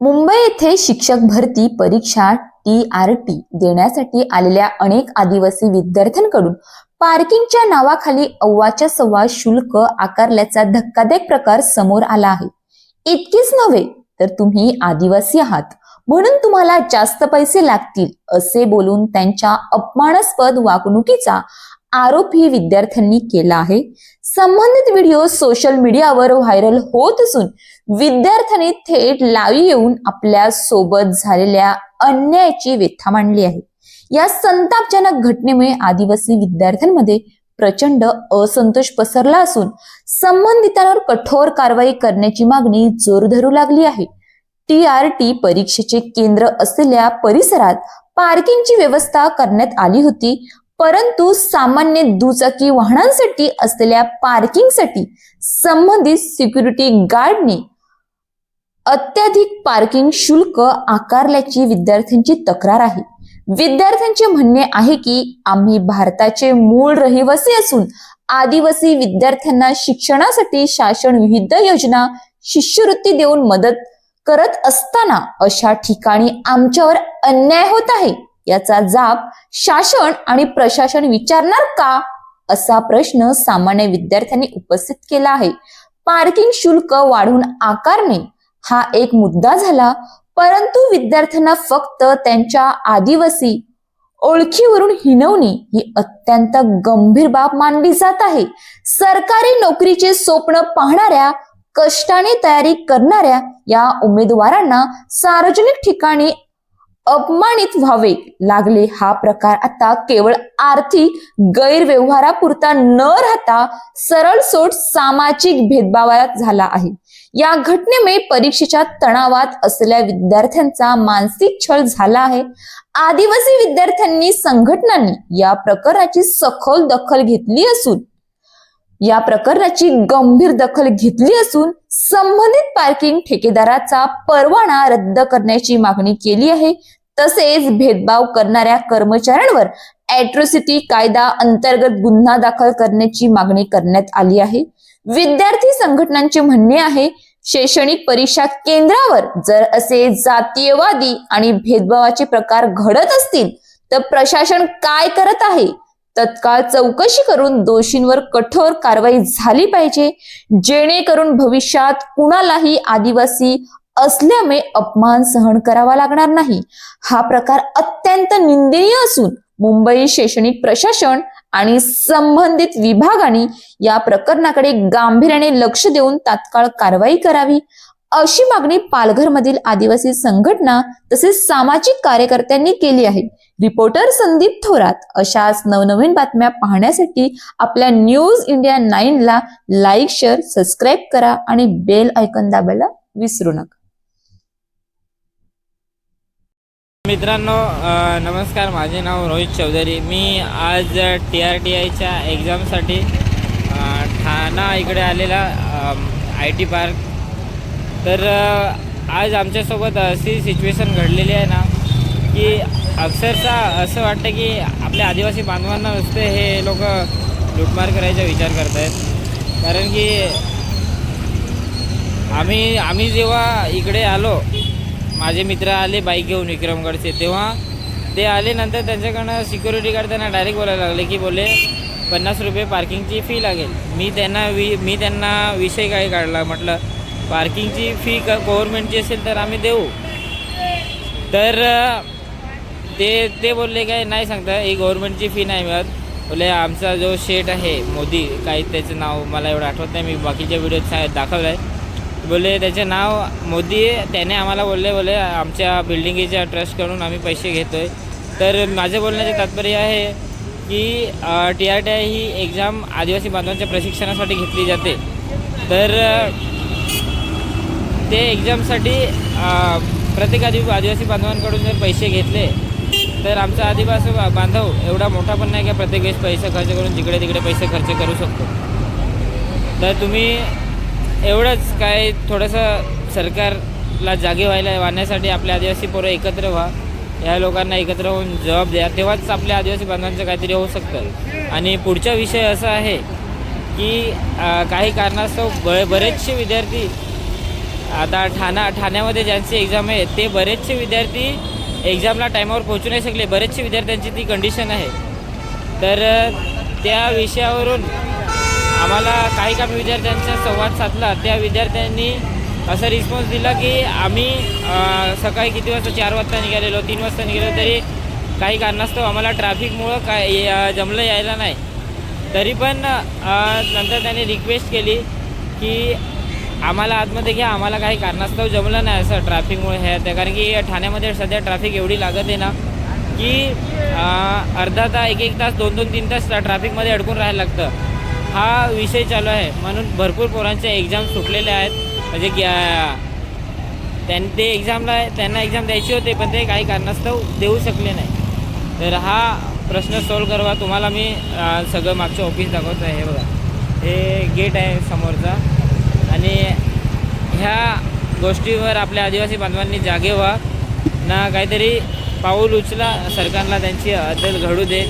मुंबई येथे शिक्षक भरती परीक्षा टी आर टी देण्यासाठी आलेल्या अनेक आदिवासी विद्यार्थ्यांकडून पार्किंगच्या नावाखाली अव्वाच्या सव्वा शुल्क आकारल्याचा धक्कादायक प्रकार समोर आला आहे. इतकेच नव्हे तर तुम्ही आदिवासी आहात. म्हणून तुम्हाला जास्त पैसे लागतील असे बोलून त्यांच्या अपमानास्पद वागणुकीचा आरोप ही विद्यार्थ्यांनी केला आहे. संबंधित व्हिडिओ सोशल मीडियावर व्हायरल होत असून विद्यार्थ्यांनी थेट लावी येऊन आपल्यासोबत झालेल्या अन्यायाची व्यथा मांडली आहे. या संतापजनक घटनेमुळे आदिवासी विद्यार्थ्यांमध्ये प्रचंड असंतोष पसरला असून संबंधितांवर कठोर कारवाई करण्याची मागणी जोर धरू लागली आहे. टी आर टी परीक्षेचे केंद्र असलेल्या परिसरात पार्किंगची व्यवस्था करण्यात आली होती. परंतु सामान्य दुचाकी वाहनांसाठी असलेल्या पार्किंगसाठी संबंधित सिक्युरिटी गार्डने अत्याधिक पार्किंग शुल्क आकारल्याची विद्यार्थ्यांची तक्रार आहे. विद्यार्थ्यांचे म्हणणे आहे की आम्ही भारताचे मूळ रहिवासी असून आदिवासी विद्यार्थ्यांना शिक्षणासाठी शासन विविध योजना शिष्यवृत्ती देऊन मदत करत असताना अशा ठिकाणी आमच्यावर अन्याय होत आहे. याचा जाब शासन आणि प्रशासन विचारणार का? असा प्रश्न सामान्य विद्यार्थ्यांनी उपस्थित केला आहे. पार्किंग शुल्क वाढवून आकारणे हा एक मुद्दा झाला. परंतु विद्यार्थ्यांना फक्त त्यांच्या आदिवासी ओळखीवरून हिनवणी ही अत्यंत गंभीर बाब मानली जात आहे. सरकारी नोकरीचे स्वप्न पाहणाऱ्या कष्टाने तयारी करणाऱ्या या उमेदवारांना सार्वजनिक ठिकाणी अपमानित व्हावे लागले. हा प्रकार आता केवळ आर्थिक गैरव्यवहारापुरता न राहता सरळ सोट सामाजिक भेदभावात झाला आहे. या घटनेमुळे परीक्षेच्या तणावात असलेल्या विद्यार्थ्यांचा मानसिक छळ झाला आहे. आदिवासी विद्यार्थ्यांनी संघटनांनी या प्रकरणाची सखोल दखल घेतली असून या प्रकरणाची गंभीर दखल घेतली असून संबंधित पार्किंग ठेकेदाराचा परवाना रद्द करण्याची मागणी केली आहे. तसेच भेदभाव करणाऱ्या कर्मचाऱ्यांवर अॅट्रोसिटी कायदा अंतर्गत गुन्हा दाखल करण्याची मागणी करण्यात आली आहे. विद्यार्थी संघटनांचे म्हणणे आहे शैक्षणिक परीक्षा केंद्रावर जर असे जातीयवादी आणि भेदभावाचे प्रकार घडत असतील तर प्रशासन काय करत आहे? तत्काळ चौकशी करून दोषींवर कठोर कारवाई झाली पाहिजे जेणेकरून भविष्यात कुणालाही आदिवासी असल्यामुळे अपमान सहन करावा लागणार नाही. हा प्रकार अत्यंत निंदनीय असून मुंबई शैक्षणिक प्रशासन आणि संबंधित विभागाने या प्रकरणाकडे गांभीर्याने लक्ष देऊन तात्काळ कारवाई करावी अशी मागणी पालघरमधील आदिवासी संघटना तसेच सामाजिक कार्यकर्त्यांनी केली आहे. रिपोर्टर संदीप थोरात अशाच नवनवीन बातम्या पाहण्यासाठी आपल्या न्यूज इंडिया नाईन ला लाईक शेअर सबस्क्राईब करा आणि बेल ऐकन दाबायला विसरू नका. मित्रांनो नमस्कार. माझे नाव रोहित चौधरी. मी आज टी आर टी आयच्या एक्झामसाठी ठाणा इकडे आलेला आय टी पार्क. तर आज आमच्यासोबत अशी सिच्युएशन घडलेली आहे ना की अक्षरशः असं वाटतं की आपल्या आदिवासी बांधवांना नुसते हे लोक लुटमार करायचा विचार करत आहेत कारण की आम्ही आम्ही जेव्हा इकडे आलो माझे मित्र आले बाईक घेऊन विक्रमगडचे. तेव्हा ते आले नंतर त्यांच्याकडनं सिक्युरिटी गार्ड त्यांना डायरेक्ट बोलायला लागले की बोले पन्नास रुपये पार्किंगची फी लागेल. मी त्यांना वि मी त्यांना विषय काय काढला. म्हटलं पार्किंगची फी क गव्हर्मेंटची असेल तर आम्ही देऊ. तर ते ते बोलले काय नाही सांगता ही गव्हर्मेंटची फी नाही मिळत. बोले आमचा जो शेट आहे मोदी काही त्याचं नाव मला एवढं आठवत नाही. मी बाकीच्या व्हिडिओत दाखवलं आहे बोले त्याचे नाव मोदी आहे. त्याने आम्हाला बोलले बोले आमच्या बिल्डिंगीच्या ट्रस्टकडून आम्ही पैसे घेतो आहे तर माझे बोलण्याचे तात्पर्य आहे की टी आर टी आय ही एक्झाम आदिवासी बांधवांच्या प्रशिक्षणासाठी घेतली जाते. तर ते एक्झामसाठी प्रत्येक आदि आदिवासी बांधवांकडून जर पैसे घेतले तर आमचा आदिवासी बांधव एवढा मोठा पण नाही का प्रत्येक वेळेस पैसे खर्च करून जिकडे तिकडे पैसे खर्च करू शकतो. तर तुम्ही एवढंच काय थोडंसं सरकारला जागे व्हायला वाहण्यासाठी आपल्या आदिवासी पोरं एकत्र व्हा. या लोकांना एकत्र होऊन जबाब द्या. तेव्हाच आपल्या आदिवासी बांधवांचं काहीतरी होऊ शकतं. आणि पुढचा विषय असा आहे की काही कारणास्तव ब बरेचसे विद्यार्थी आता ठाणा ठाण्यामध्ये ज्यांची एक्झाम आहे ते बरेचसे विद्यार्थी एक्झामला टायमावर पोहोचू नाही शकले. बरेचसे विद्यार्थ्यांची ती कंडिशन आहे. तर त्या विषयावरून आम्हाला काही काही विद्यार्थ्यांचा संवाद साधला. त्या विद्यार्थ्यांनी असा रिस्पॉन्स दिला की आम्ही सकाळी किती वाजता चार वाजता निघालेलो? तीन वाजता निघालो तरी काही कारणास्तव आम्हाला ट्रॅफिकमुळं काय जमलं यायला नाही. तरी पण नंतर त्यांनी रिक्वेस्ट केली की आम्हाला आतमध्ये घ्या आम्हाला काही कारणास्तव जमलं नाही असं ट्रॅफिकमुळे हे ते कारण की ठाण्यामध्ये सध्या ट्रॅफिक एवढी लागत आहे ना की अर्धा तास एक एक तास दोन दोन तीन तास ट्रॅफिकमध्ये अडकून राहायला लागतं. हा विषय चालू आहे. म्हणून भरपूर पोरांच्या एक्झाम सुटलेल्या आहेत. म्हणजे त्यां ते एक्झामला त्यांना एक्झाम द्यायची होते पण ते काही कारणास्तव देऊ शकले नाही. तर हा प्रश्न सॉल्व करवा. तुम्हाला मी सगळं मागचं ऑफिस दाखवतो आहे हे बघा. हे गेट आहे समोरचा. आणि ह्या गोष्टीवर आपल्या आदिवासी बांधवांनी जागे व्हा. ना काहीतरी पाऊल उचला सरकारला त्यांची अदल घडू दे.